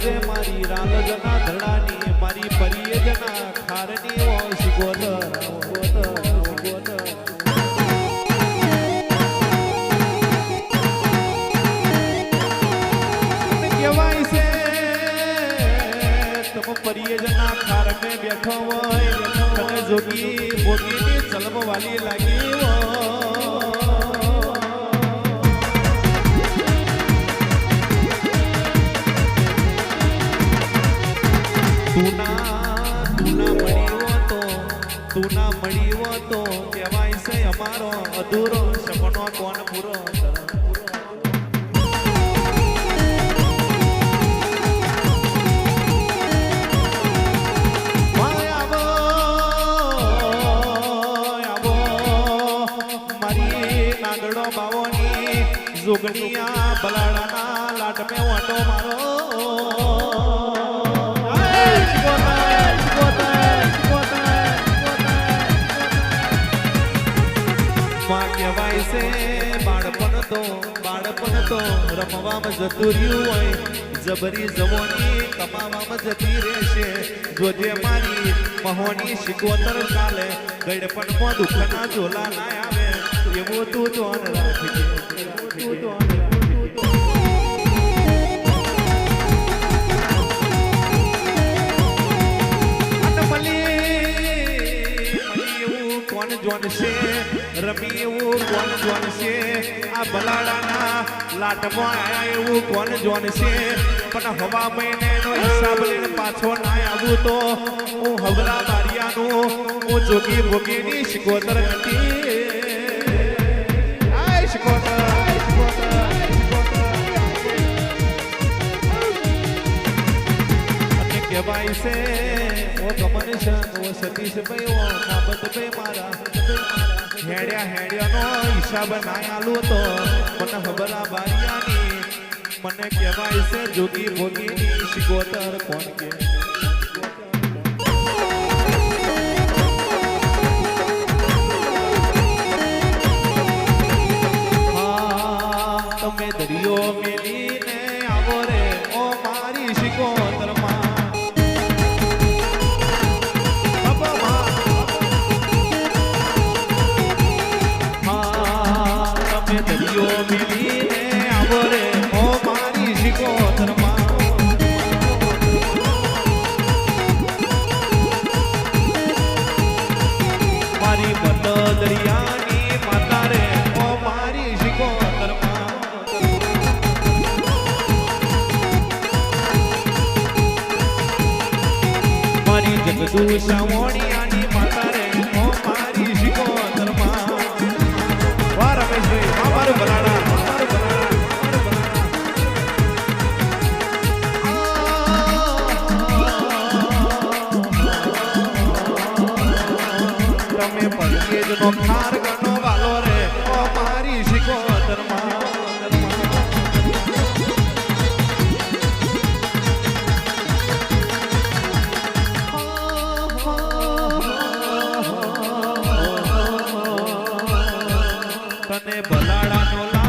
સાંભળજે મારી રાલજના ધડાની મારી પરિયજના ખારની ઓ શિગોતર શિગોતર શિગોતર તમને કહેવાય છે? તમે પરિયજના ખાર મે બેઠો હોય, તને જોગી ભોગીની ચલમ વાલી લાગી હોય. તું ના મળ્યો તો તું ના મળ્યો તો કહેવાય છે અમારો અધૂરો સપનો કોણ પૂરો જોગણીયા બલાડાના લાટ મે વાટો મારો માં કહેવાય છે. બાળપણ તો બાળપણ તો રમવામાં જતું રહ્યું હોય. જબરી જવાની કમાવામાં જતી રહેશે. જોજે મારી મહોની શીખવતર ચાલે ગડપણમાં દુઃખના ઝોલા ના આવે. એવું તું જોન રાખજે તું જોન કોણ જોનશે રમી એવું કોણ જોનશે આ બલાડાના લાટમાં આયા એવું કોણ જોનશે પણ હવા મહિનેનો હિસાબ લઈને પાછો ના આવું તો હું હવલા મારિયાનું, હું જોગી ભોગીની શિકોતર નથી કહેવાય છે. ઓ છે ઓ સતીશ ભાઈ, ઓ કાબત ભાઈ મારા. હેડ્યા હેડ્યાનો હિસાબ ના આલું તો. મને ખબર આ બારિયાની. મને કહેવાય છે જોગી ભોગીની શિકોતર કોણ કે. તમે દરિયો મેલીને આવો રે. ઓ મારી શિકોતરમાં જગદુ સાવણિયાની માતા રે ઓ મારી શિકોતરમાં વાહ તમે પંકેજ નો ખાર ગણો વાલો રે. ઓ મારી શિકોતરમાં. પલાળાનો